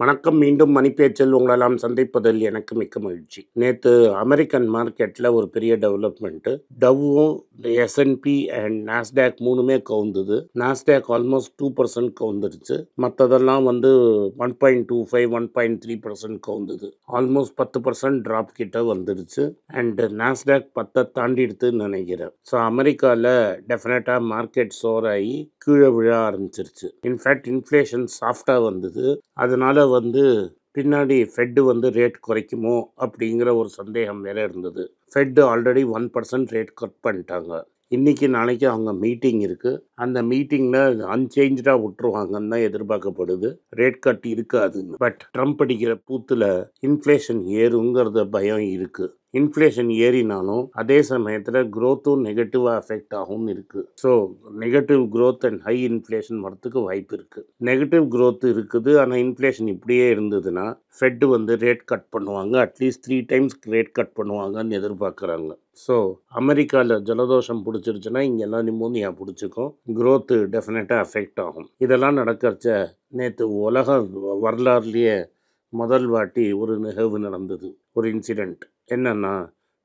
வணக்கம் மீண்டும் மணிப்பேச்சில் உங்களெல்லாம் சந்திப்பதில் எனக்கு மிக்க மகிழ்ச்சி. நேற்று அமெரிக்கன் மார்க்கெட்டில் ஒரு பெரிய development டவ்வும் S and P and Nasdaq மூணுமே கவுந்தது. நாஸ்டாக் ஆல்மோஸ்ட் டூ பர்சன்ட் கவுந்துருச்சு மற்றதெல்லாம் வந்து one point two five one point three percent கவுந்தது. Almost பத்து பர்சன்ட் ட்ராப் கிட்ட வந்துருச்சு அண்ட் நாஸ்டாக் பத்தை தாண்டிடுதுன்னு நினைக்கிறேன். ஸோ அமெரிக்காவில் டெஃபினட்டாக மார்க்கெட் சோர் ஆகி கீழே விழ ஆரம்பிச்சிருச்சு. இன்ஃபேக்ட் இன்ஃப்ளேஷன் சாஃப்டாக வந்தது. அதனால வந்து பின்னாடி ஃபெட்டு வந்து ரேட் குறைக்குமோ அப்படிங்கிற ஒரு சந்தேகம் வேற இருந்தது. Fed already one percent rate cut பண்ணிட்டாங்க. இன்றைக்கி நாளைக்கு அவங்க மீட்டிங் இருக்குது அந்த மீட்டிங்கில் அன்சேஞ்சாக விட்டுருவாங்கன்னு தான் எதிர்பார்க்கப்படுது. ரேட் கட் இருக்காது பட் ட்ரம்ப் அடிக்கிற பூத்தில் இன்ஃப்ளேஷன் ஏறுங்கிறத பயம் இருக்குது இன்ஃப்ளேஷன் ஏறினாலும் அதே சமயத்தில் க்ரோத்தும் நெகட்டிவாக அஃபெக்ட் ஆகும்னு இருக்குது so negative growth and high inflation வரத்துக்கு வாய்ப்பு இருக்குது நெகட்டிவ் க்ரோத் இருக்குது. ஆனால் இன்ஃப்ளேஷன் இப்படியே இருந்ததுன்னா ஃபெட் வந்து ரேட் கட் பண்ணுவாங்க. At least three times rate cut பண்ணுவாங்கன்னு எதிர்பார்க்குறாங்க. ஸோ அமெரிக்காவில் ஜலதோஷம் பிடிச்சிருச்சுன்னா இங்கெல்லாம் நிமோனியா பிடிச்சிக்கும். க்ரோத்து டெஃபினட்டாக அஃபெக்ட் ஆகும். இதெல்லாம் நடக்கிறச்ச நேற்று உலக வரலாறுலேயே முதல் வாட்டி ஒரு நிகழ்வு நடந்தது. ஒரு இன்சிடெண்ட் என்னென்னா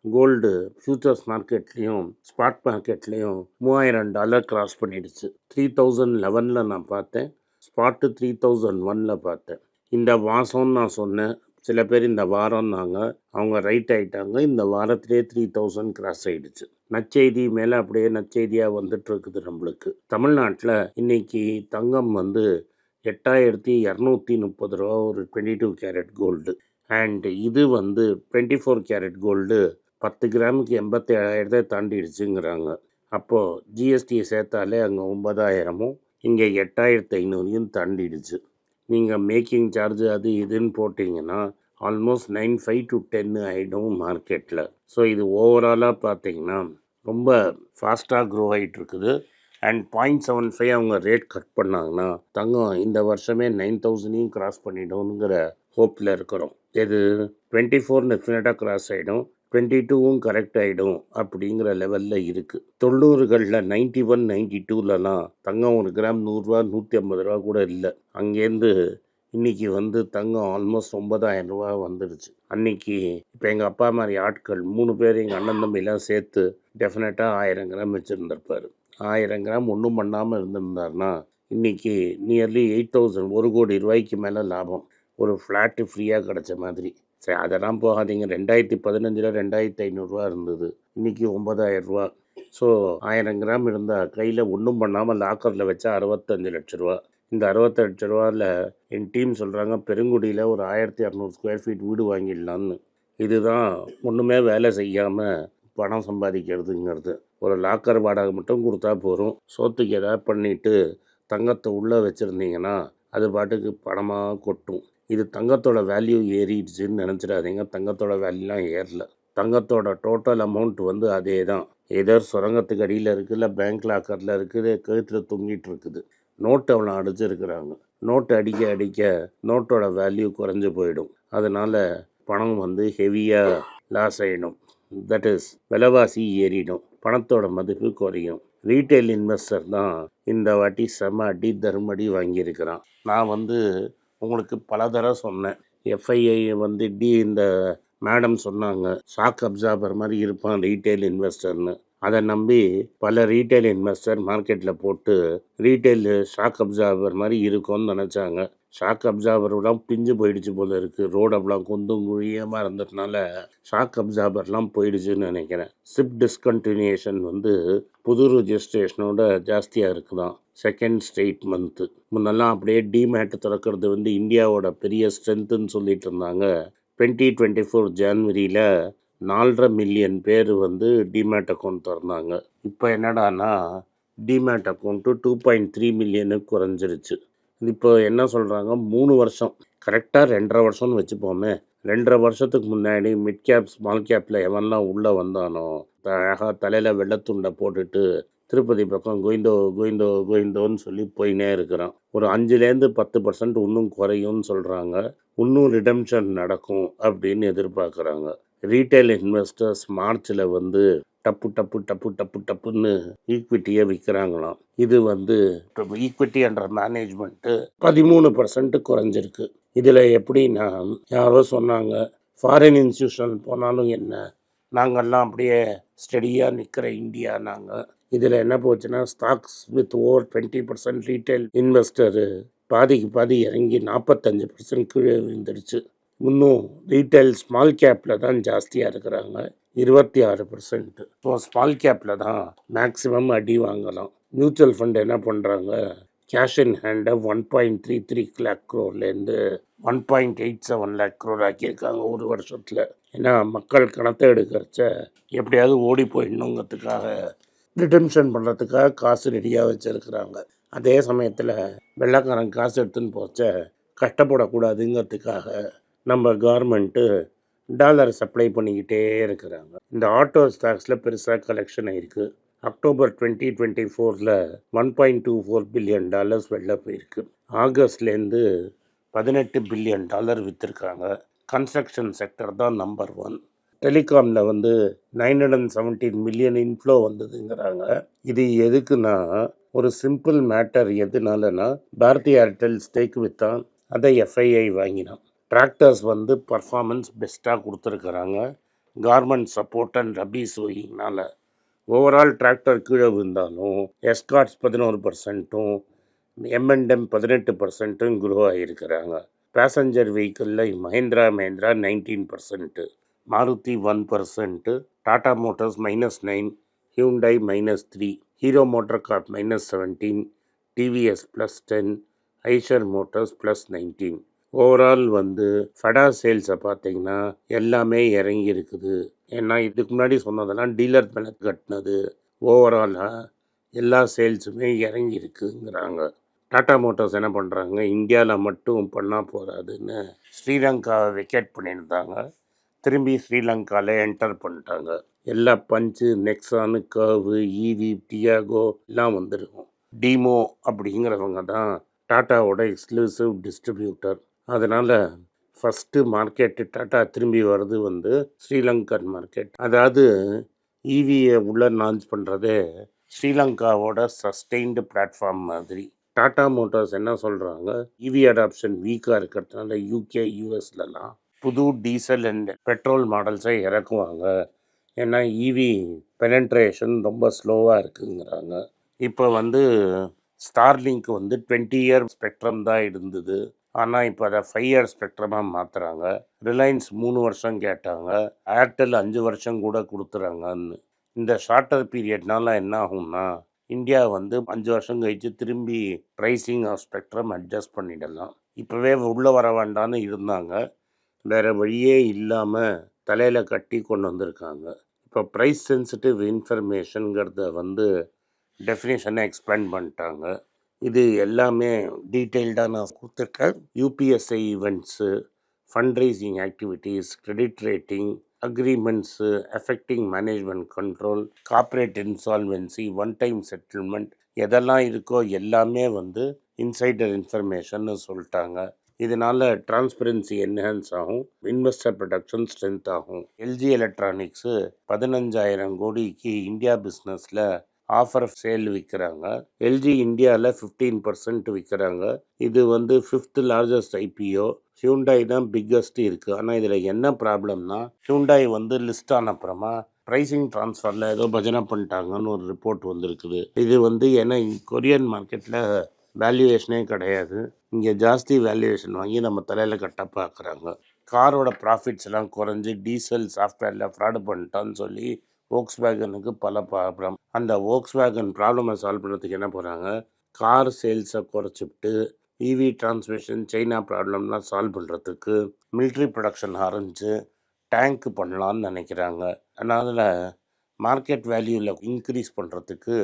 கோல்டு ஃபியூச்சர்ஸ் மார்க்கெட்லேயும் ஸ்பாட் மார்க்கெட்லேயும் மூவாயிரம் டாலர் கிராஸ் பண்ணிடுச்சு. த்ரீ தௌசண்ட் லெவனில் நான் பார்த்தேன். ஸ்பாட்டு த்ரீ தௌசண்ட் ஒனில் பார்த்தேன். இந்த மாதம்னு நான் சொன்னேன். சில பேர் இந்த வாரம்னாங்க அவங்க ரைட் ஆயிட்டாங்க. இந்த வாரத்திலே த்ரீ தௌசண்ட் கிராஸ் ஆகிடுச்சு நற்செய்தி மேலே அப்படியே நற்செய்தியாக வந்துட்டு இருக்குது நம்மளுக்கு. தமிழ்நாட்டில் இன்றைக்கி தங்கம் வந்து எட்டாயிரத்தி இரநூத்தி முப்பது ரூபா ஒரு twenty two carat gold and இது வந்து டுவெண்ட்டி ஃபோர் கேரட் கோல்டு பத்து கிராமுக்கு எண்பத்தி ஏழாயிரத்தை தாண்டிடுச்சுங்கிறாங்க அப்போது ஜிஎஸ்டியை சேர்த்தாலே அங்கே ஒன்பதாயிரமும் இங்கே எட்டாயிரத்து ஐநூறையும் தாண்டிடுச்சு. நீங்கள் மேக்கிங் சார்ஜ் அது இதுன்னு போட்டிங்கன்னா ஆல்மோஸ்ட் நைன் ஃபைவ் டு டென்னு ஆகிடும் மார்க்கெட்டில் ஸோ இது ஓவராலாக பார்த்தீங்கன்னா ரொம்ப ஃபாஸ்ட்டாக க்ரோ ஆகிட்டு இருக்குது அண்ட் பாயிண்ட் செவன் ஃபைவ் அவங்க ரேட் கட் பண்ணாங்கன்னா தங்கம் இந்த வருஷமே நைன் தௌசண்டையும் கிராஸ் பண்ணிடும்ங்கிற ஹோப்பில் இருக்கிறோம். இது டுவெண்ட்டி ஃபோர் டெஃபினட்டாக கிராஸ் ஆகிடும் டுவெண்ட்டி டூவும் கரெக்ட் ஆகிடும் அப்படிங்கிற லெவலில் இருக்குது தொண்ணூறுகளில் நைன்ட்டி ஒன் நைன்ட்டி டூலலாம் தங்கம் ஒரு கிராம் நூறுரூவா நூற்றி ஐம்பது ரூபா கூட இல்லை. அங்கேருந்து இன்னைக்கு வந்து தங்கம் ஆல்மோஸ்ட் ஒன்பதாயிரம் ரூபா வந்துடுச்சு அன்றைக்கி இப்போ எங்கள் அப்பா மாதிரி ஆட்கள் மூணு பேர் எங்கள் அண்ணன் தம்பிலாம் சேர்த்து டெஃபினட்டாக ஆயிரம் கிராம் வச்சுருந்துருப்பார். ஆயிரம் கிராம் ஒன்றும் பண்ணாமல் இருந்திருந்தாருன்னா இன்றைக்கி நியர்லி எயிட் தௌசண்ட் ஒரு கோடி ரூபாய்க்கு மேலே லாபம். ஒரு ஃப்ளாட்டு ஃப்ரீயாக கிடச்ச மாதிரி. சரி அதெல்லாம் போகாதீங்க. ரெண்டாயிரத்தி பதினஞ்சில் ரெண்டாயிரத்தி ஐநூறுரூவா இருந்தது. இன்னைக்கு ஒன்பதாயிரம் ரூபா. ஸோ ஆயிரம் கிராம் இருந்தால் கையில் ஒன்றும் பண்ணாமல் லாக்கரில் வச்சா அறுபத்தஞ்சு லட்ச ரூபா. இந்த அறுபத்தி லட்ச ரூபாவில் என் டீம் சொல்கிறாங்க பெருங்குடியில் ஒரு ஆயிரத்தி இரநூறு ஸ்கொயர் ஃபீட் வீடு வாங்கிடலான்னு இதுதான் ஒன்றுமே வேலை செய்யாமல் பணம் சம்பாதிக்கிறதுங்கிறது. ஒரு லாக்கர் வாடகை மட்டும் கொடுத்தா போதும். சோத்துக்கு ஏதாவது பண்ணிவிட்டு தங்கத்தை உள்ளே வச்சுருந்தீங்கன்னா அது பாட்டுக்கு பணமாக கொட்டும். இது தங்கத்தோட வேல்யூ ஏறிடுச்சுன்னு நினச்சிடாதீங்க. தங்கத்தோட வேல்யூலாம் ஏறல. தங்கத்தோட டோட்டல் அமௌண்ட் வந்து அதே தான் ஏதோ சுரங்கத்துக்கு அடியில் இருக்குல்ல பேங்க் லாக்கரில் இருக்குது கழுத்தில் தொங்கிட்டு இருக்குது. நோட்டு அவ்வளோ அடிச்சிருக்கிறாங்க. நோட்டு அடிக்க அடிக்க நோட்டோட வேல்யூ குறைஞ்சு போயிடும். அதனால் பணம் வந்து ஹெவியாக லாஸ் ஆகிடும் தட் இஸ் விலைவாசி ஏறிடும். பணத்தோட மதிப்பு குறையும். ரீட்டைல் இன்வெஸ்டர் தான் இந்த வாட்டி செம அடி தருமடி வாங்கியிருக்கிறான். நான் வந்து உங்களுக்கு பல தடவை சொன்னேன். எஃப்ஐஐ வந்து டி இந்த மேடம் சொன்னாங்க. ஷாக் அப்சார்பர் மாதிரி இருப்பான் ரீட்டைல் இன்வெஸ்டர்னு அதை நம்பி பல ரீட்டைல் இன்வெஸ்டர் மார்க்கெட்டில் போட்டு ரீட்டைல் ஷாக் அப்சார்பர் மாதிரி இருக்கும்னு நினச்சாங்க. ஷாக் அப்சார்பர்லாம் பிஞ்சு போயிடுச்சு போல இருக்குது ரோடெல்லாம் குந்தும் குழியமாக இருந்ததுனால ஷாக் அப்சார்பர்லாம் போயிடுச்சுன்னு நினைக்கிறேன். சிப் டிஸ்கண்டினியூஷன் வந்து புது ரிஜிஸ்ட்ரேஷனோட ஜாஸ்தியாக இருக்குதான். செகண்ட் ஸ்டேட் மந்த்து முன்னெல்லாம் அப்படியே டிமேட் திறக்கிறது வந்து இந்தியாவோட பெரிய ஸ்ட்ரென்த்துன்னு சொல்லிட்டு இருந்தாங்க. டுவெண்ட்டி டுவெண்ட்டி ஃபோர் ஜான்வரியில் நாலரை மில்லியன் பேர் வந்து டிமேட் அக்கௌண்ட் திறந்தாங்க. இப்போ என்னடான்னா demat account two point three மில்லியனுக்கு குறைஞ்சிருச்சு. இப்போ என்ன சொல்கிறாங்க மூணு வருஷம். கரெக்டாக ரெண்டரை வருஷம்னு வச்சுப்போமே. ரெண்டரை வருஷத்துக்கு முன்னாடி மிட் கேப் ஸ்மால் கேப்பில் எவன்லாம் உள்ளே வந்தானோ அழகாக தலையில் வெள்ளத்துண்டை போட்டுட்டு திருப்பதி பக்கம் கோயிந்தோ கோயிந்தோ கோயிந்தோன்னு சொல்லி போயினே இருக்கிறான். ஒரு அஞ்சுலேருந்து பத்து பர்சன்ட் இன்னும் குறையும்னு சொல்கிறாங்க இன்னும் ரிடம்ஷன் நடக்கும் அப்படின்னு எதிர்பார்க்குறாங்க. ரீட்டைல் இன்வெஸ்டர்ஸ் மார்ச்சில் வந்து டப்பு டப்பு டப்பு டப்பு டப்புன்னு ஈக்விட்டியை விற்கிறாங்களாம் இது வந்து ஈக்விட்டி என்ற மேனேஜ்மெண்ட்டு பதிமூணு பர்சன்ட் குறைஞ்சிருக்கு. இதில் எப்படின்னா யாரோ சொன்னாங்க ஃபாரின் இன்ஸ்டியூஷன் போனாலும் என்ன? நாங்கள்லாம் அப்படியே ஸ்டெடியாக நிற்கிற இந்தியா நாங்கள் இதில் என்ன போச்சுன்னா stocks with over twenty percent retail investor பாதிக்கு பாதி இறங்கி நாற்பத்தஞ்சு பர்சன்ட் கீழே விழுந்துருச்சு. இன்னும் ரீட்டைல் ஸ்மால் கேப்பில் தான் ஜாஸ்தியாக இருக்கிறாங்க இருபத்தி ஆறு பர்சன்ட்டு ஸோ ஸ்மால் கேப்பில் தான் மேக்ஸிமம் அடி வாங்கலாம். மியூச்சுவல் ஃபண்ட் என்ன பண்ணுறாங்க cash in ஹேண்டை one point three three lakh க்ரோர்லேருந்து one point eight seven lakh crore ஆக்கியிருக்காங்க ஒரு வருஷத்தில். ஏன்னா மக்கள் கணத்தை எடுக்கிறச்ச எப்படியாவது ஓடி போயிடணுங்கிறதுக்காக ரிட்டன்ஷன் பண்ணுறதுக்காக காசு ரெடியாக வச்சுருக்குறாங்க. அதே சமயத்தில் வெள்ளைக்காரன் காசு எடுத்துன்னு போச்ச கஷ்டப்படக்கூடாதுங்கிறதுக்காக நம்ம கவர்மெண்ட்டு டாலர் சப்ளை பண்ணிக்கிட்டே இருக்கிறாங்க. இந்த ஆட்டோ ஸ்டாக்ஸில் பெருசாக கலெக்ஷன் ஆகிருக்கு அக்டோபர் டுவெண்ட்டி டுவெண்ட்டி ஃபோரில் one point two four billion dollars வெளில போயிருக்கு. ஆகஸ்ட்லேருந்து பதினெட்டு பில்லியன் டாலர் விற்றுருக்காங்க கன்ஸ்ட்ரக்ஷன் செக்டர் தான் நம்பர் ஒன் டெலிகாமில் வந்து nine hundred and seventeen million inflow வந்ததுங்கிறாங்க. இது எதுக்குன்னா ஒரு சிம்பிள் மேட்டர் எதுனாலனா பாரதி ஏர்டெல் ஸ்டேக் விற்றான் அதை எஃப்ஐஐ வாங்கினான். டிராக்டர்ஸ் வந்து பர்ஃபார்மன்ஸ் பெஸ்ட்டாக கொடுத்துருக்குறாங்க. கார்மெண்ட் சப்போர்ட் அண்ட் ரபி சோயிங்னால ஓவரால் டிராக்டர் கீழே விழுந்தாலும் எஸ்கார்ட்ஸ் பதினோரு பர்சன்ட்டும் எம்என்டம் பதினெட்டு பர்சன்ட்டும் குரோ ஆகியிருக்கிறாங்க passenger வெஹிக்கிளில் Mahindra Mahindra nineteen percent Maruti one percent Tata Motors minus nine Hyundai minus three Hero Motor Corp minus seventeen TVS plus ten Eicher Motors plus nineteen overall வந்து FADA சேல்ஸை பார்த்தீங்கன்னா எல்லாமே இறங்கி இருக்குது ஏன்னா இதுக்கு முன்னாடி சொன்னதெல்லாம் டீலர் மேலே கட்டினது. ஓவராலாக எல்லா சேல்ஸுமே இறங்கி இருக்குங்கிறாங்க டாட்டா மோட்டார்ஸ் என்ன பண்ணுறாங்க இந்தியாவில் மட்டும் பண்ணால் போதாதுன்னு ஸ்ரீலங்காவை வெக்கேட் பண்ணியிருந்தாங்க. திரும்பி ஸ்ரீலங்காவில் என்டர் பண்ணிட்டாங்க. எல்லா பஞ்சு நெக்ஸானு கர்வு ஈவி டியாகோ எல்லாம் வந்துருக்கும். டீமோ அப்படிங்கிறவங்க தான் டாட்டாவோட எக்ஸ்க்ளூசிவ் டிஸ்ட்ரிபியூட்டர் அதனால் ஃபஸ்ட்டு மார்க்கெட்டு டாட்டா திரும்பி வர்றது வந்து ஸ்ரீலங்கன் மார்க்கெட் அதாவது ஈவியை உள்ள லான்ச் பண்ணுறதே ஸ்ரீலங்காவோட சஸ்டெயின்டு பிளாட்ஃபார்ம் மாதிரி. டாட்டா மோட்டார்ஸ் என்ன சொல்கிறாங்க இவி அடாப்ஷன் வீக்காக இருக்கிறதுனால யூகே யூஎஸ்லலாம் புது டீசல் அண்ட் பெட்ரோல் மாடல்ஸை இறக்குவாங்க. ஏன்னா இவி பெனன்ட்ரேஷன் ரொம்ப ஸ்லோவாக இருக்குங்கிறாங்க. இப்போ வந்து ஸ்டார்லிங்க் வந்து டுவெண்ட்டி இயர் ஸ்பெக்ட்ரம் தான் இருந்தது. ஆனால் இப்போ அதை ஃபைவ் இயர் ஸ்பெக்ட்ரமாக மாற்றுறாங்க ரிலையன்ஸ் மூணு வருஷம் கேட்டாங்க. ஏர்டெல் அஞ்சு வருஷம் கூட கொடுத்துறாங்கன்னு. இந்த ஷார்ட்டர் பீரியட்னால என்ன ஆகும்னா இந்தியா வந்து அஞ்சு வருஷம் கழித்து திரும்பி ப்ரைஸிங் ஆஃப் ஸ்பெக்ட்ரம் அட்ஜஸ்ட் பண்ணிடலாம். இப்போவே உள்ளே வர வேண்டாம்னு இருந்தாங்க. வேறு வழியே இல்லாமல் தலையில் கட்டி கொண்டு வந்திருக்காங்க. இப்போ ப்ரைஸ் சென்சிட்டிவ் இன்ஃபர்மேஷனுங்கிறத வந்து டெஃபினேஷனை எக்ஸ்பிளைன் பண்ணிட்டாங்க. இது எல்லாமே டீட்டெயில்டாக நான் கொடுத்துருக்கேன். UPSI events fundraising activities credit rating agreements effecting management control corporate insolvency one time settlement எதெல்லாம் இருக்கோ எல்லாமே வந்து இன்சைடர் இன்ஃபர்மேஷன்னு சொல்லிட்டாங்க. இதனால் டிரான்ஸ்பரன்சி என்ஹான்ஸ் ஆகும் இன்வெஸ்டர் ப்ரொடக்ஷன் ஸ்ட்ரென்த் ஆகும். எல்ஜி எலக்ட்ரானிக்ஸு பதினஞ்சாயிரம் கோடிக்கு இந்தியா பிஸ்னஸில் ஆஃபர் சேல் விற்கிறாங்க எல்ஜி இந்தியாவில் ஃபிஃப்டீன் பர்சன்ட் விற்கிறாங்க இது வந்து ஃபிஃப்த் லார்ஜஸ்ட் ஐபிஓ ஹியூண்டாய் தான் பிக்கஸ்ட் இருக்குது ஆனால் இதில் என்ன ப்ராப்ளம்னா ஹியூண்டாய் வந்து லிஸ்ட் ஆன அப்புறமா ப்ரைஸிங் ட்ரான்ஸ்ஃபரில் ஏதோ பஜனை பண்ணிட்டாங்கன்னு ஒரு ரிப்போர்ட் வந்திருக்குது. இது வந்து ஏன்னா கொரியன் மார்க்கெட்டில் வேல்யூவேஷனே கிடையாது. இங்கே ஜாஸ்தி வேல்யூவேஷன் வாங்கி நம்ம தலையில் கட்ட பார்க்குறாங்க காரோட ப்ராஃபிட்ஸ் எல்லாம் குறைஞ்சி டீசல் சாஃப்ட்வேரில் ஃப்ராடு பண்ணிட்டான்னு சொல்லி ஓக்ஸ் வேகனுக்கு பல ப்ராப்ளம் அந்த ஓக்ஸ் வேகன் ப்ராப்ளமை சால்வ் பண்ணுறதுக்கு என்ன போகிறாங்க கார் சேல்ஸை குறைச்சிவிட்டு இவி டிரான்ஸ்மிஷன் சைனா ப்ராப்ளம்லாம் சால்வ் பண்ணுறதுக்கு மிலிட்ரி ப்ரொடக்ஷன் ஆரம்பித்து டேங்க் பண்ணலான்னு நினைக்கிறாங்க. அதனால் மார்க்கெட் வேல்யூவில் இன்க்ரீஸ் பண்ணுறதுக்கு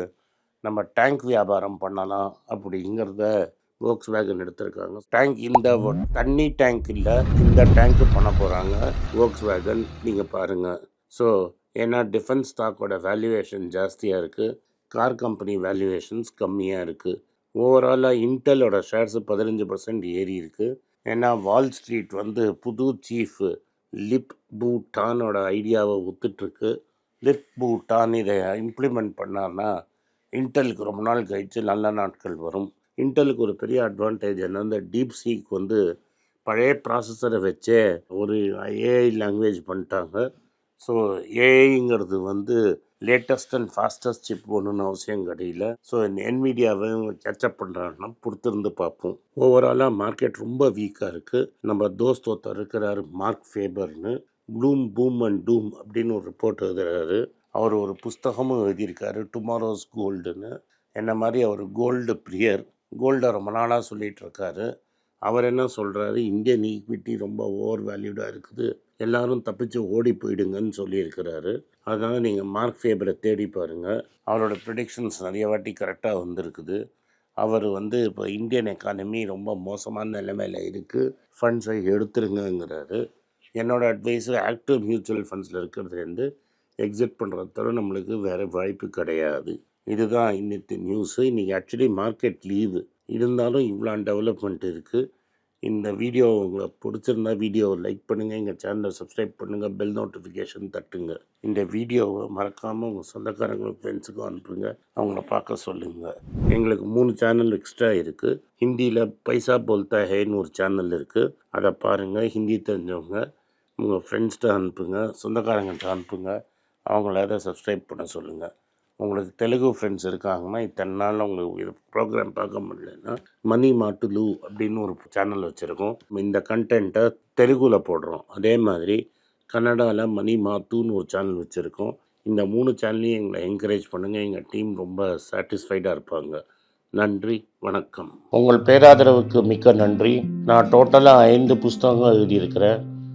நம்ம டேங்க் வியாபாரம் பண்ணலாம் அப்படிங்கிறத ஓக்ஸ் வேகன் எடுத்திருக்காங்க. டேங்க் இந்த தண்ணி டேங்க் இல்லை இந்த டேங்க் பண்ண போகிறாங்க ஓக்ஸ் வேகன் நீங்கள் பாருங்கள் ஸோ ஏன்னா டிஃபென்ஸ் ஸ்டாக்கோட வேல்யூவேஷன் ஜாஸ்தியாக இருக்குது கார் கம்பெனி வேல்யூவேஷன்ஸ் கம்மியாக இருக்குது ஓவராலாக இன்டெலோட ஷேர்ஸ் பதினஞ்சு பர்சன்ட் ஏறி இருக்குது ஏன்னா வால் ஸ்ட்ரீட் வந்து புது சீஃப் லிப் பூட்டானோட ஐடியாவை ஒத்துட்ருக்கு. லிப் பூட்டான் இதை இம்ப்ளிமெண்ட் பண்ணார்னா இன்டெலுக்கு ரொம்ப நாள் கழித்து நல்ல நாட்கள் வரும். இன்டெலுக்கு ஒரு பெரிய அட்வான்டேஜ் என்ன இந்த டீப் சீக் வந்து பழைய ப்ராசஸரை வச்சே ஒரு ஏஐ லாங்குவேஜ் பண்ணிட்டாங்க. ஸோ ஏஐங்கிறது வந்து லேட்டஸ்ட் அண்ட் ஃபாஸ்டஸ்ட் சிப் ஒன்றுன்னு அவசியம் கிடையில. ஸோ என்மீடியாவையும் கேட்சப் பண்ணுறாங்கன்னா பொறுத்திருந்து பார்ப்போம். ஓவராலாக மார்க்கெட் ரொம்ப வீக்காக இருக்குது நம்ம தோஸ்த் ஒருத்தர் இருக்கிறாரு மார்க் ஃபேபர்னு ப்ளூம் பூம் அண்ட் டூம் அப்படின்னு ஒரு ரிப்போர்ட் எழுதுறாரு. அவர் ஒரு புஸ்தகமும் எழுதியிருக்காரு டுமாரோஸ் கோல்டுன்னு என்ன மாதிரி அவர் கோல்டு பிரியர். கோல்டை ரொம்ப நாளாக சொல்லிகிட்டு இருக்காரு. அவர் என்ன சொல்கிறாரு இந்தியன் ஈக்விட்டி ரொம்ப ஓவர் வேல்யூடாக இருக்குது. எல்லாரும் தப்பிச்சு ஓடி போயிடுங்கன்னு சொல்லியிருக்கிறாரு. அதனால் நீங்கள் மார்க் ஃபேபரை தேடி பாருங்கள் அவரோட ப்ரிடிக்ஷன்ஸ் நிறைய வாட்டி கரெக்டாக வந்திருக்குது. அவர் வந்து இப்போ இந்தியன் எக்கானமி ரொம்ப மோசமான நிலைமையில் இருக்குது ஃபண்ட்ஸை எடுத்துருங்கங்கிறாரு. என்னோடய அட்வைஸு ஆக்டிவ் மியூச்சுவல் ஃபண்ட்ஸில் இருக்கிறதுலேருந்து எக்ஸிட் பண்ணுறது தவிர நம்மளுக்கு வேறு வாய்ப்பு கிடையாது. இதுதான் இன்னைக்கு நியூஸு இன்றைக்கி ஆக்சுவலி மார்க்கெட் லீவு இருந்தாலும் இவ்வளோ டெவலப்மெண்ட் இருக்குது இந்த வீடியோ உங்களுக்கு பிடிச்சிருந்தா வீடியோவை லைக் பண்ணுங்கள் எங்கள் சேனலை சப்ஸ்கிரைப் பண்ணுங்கள் பெல் நோட்டிஃபிகேஷன் தட்டுங்க. இந்த வீடியோவை மறக்காமல் உங்கள் சொந்தக்காரங்களுக்கு ஃப்ரெண்ட்ஸுக்கும் அனுப்புங்க அவங்கள பார்க்க சொல்லுங்கள் எங்களுக்கு மூணு சேனல் எக்ஸ்ட்ரா இருக்குது ஹிந்தியில் பைசா போல்தா ஹேன்னு ஒரு சேனல் இருக்குது அதை பாருங்கள் ஹிந்தி தெரிஞ்சவங்க உங்கள் ஃப்ரெண்ட்ஸ்கிட்ட அனுப்புங்க சொந்தக்காரங்கள்ட்ட அனுப்புங்க அவங்கள அதை சப்ஸ்கிரைப் பண்ண சொல்லுங்கள் உங்களுக்கு தெலுங்கு ஃப்ரெண்ட்ஸ் இருக்காங்கன்னா இத்தனை நாளில் உங்களுக்கு இது ப்ரோக்ராம் பார்க்க முடியலன்னா மணி மாட்டுலு அப்படின்னு ஒரு சேனல் வச்சுருக்கோம். இந்த கண்டென்ட்டை தெலுங்குல போடுறோம். அதே மாதிரி கன்னடாவில் மணி மாத்துன்னு ஒரு சேனல் வச்சுருக்கோம். இந்த மூணு சேனலையும் எங்களை என்கரேஜ் பண்ணுங்கள் எங்கள் டீம் ரொம்ப சாட்டிஸ்ஃபைடாக இருப்பாங்க. நன்றி வணக்கம். உங்கள் பேராதரவுக்கு மிக்க நன்றி. நான் டோட்டலாக ஐந்து புஸ்தகங்கள் எழுதியிருக்கிறேன்.